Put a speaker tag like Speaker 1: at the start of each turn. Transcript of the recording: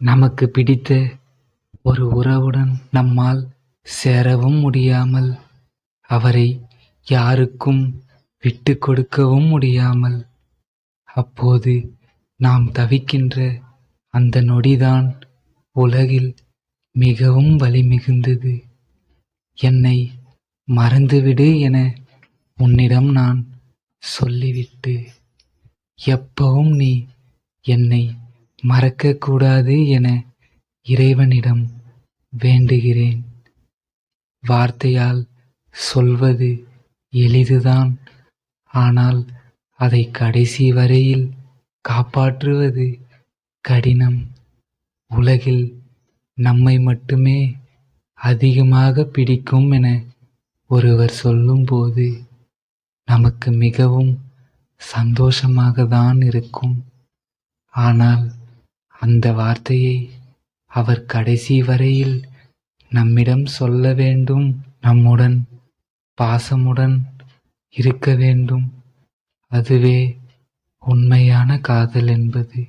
Speaker 1: நமக்கு பிடித்த ஒரு உறவுடன் நம்மால் சேரவும் முடியாமல் அவரை யாருக்கும் விட்டு கொடுக்கவும் முடியாமல் அப்போது நாம் தவிக்கின்ற அந்த நொடிதான் உலகில் மிகவும் வலி மிகுந்தது என்னை மறந்துவிடு என உன்னிடம் நான் சொல்லிவிட்டு எப்பவும் நீ என்னை மறக்கக்கூடாது என இறைவனிடம் வேண்டுகிறேன். வார்த்தையால் சொல்வது எளிதுதான் ஆனால் அதை கடைசி வரையில் காப்பாற்றுவது கடினம். உலகில் நம்மை மட்டுமே அதிகமாக பிடிக்கும் என ஒருவர் சொல்லும்போது நமக்கு மிகவும் சந்தோஷமாக தான் இருக்கும். ஆனால் அந்த வார்த்தையை அவர் கடைசி வரையில் நம்மிடம் சொல்ல வேண்டும் நம்முடன் பாசமுடன் இருக்க வேண்டும். அதுவே உண்மையான காதல் என்பது.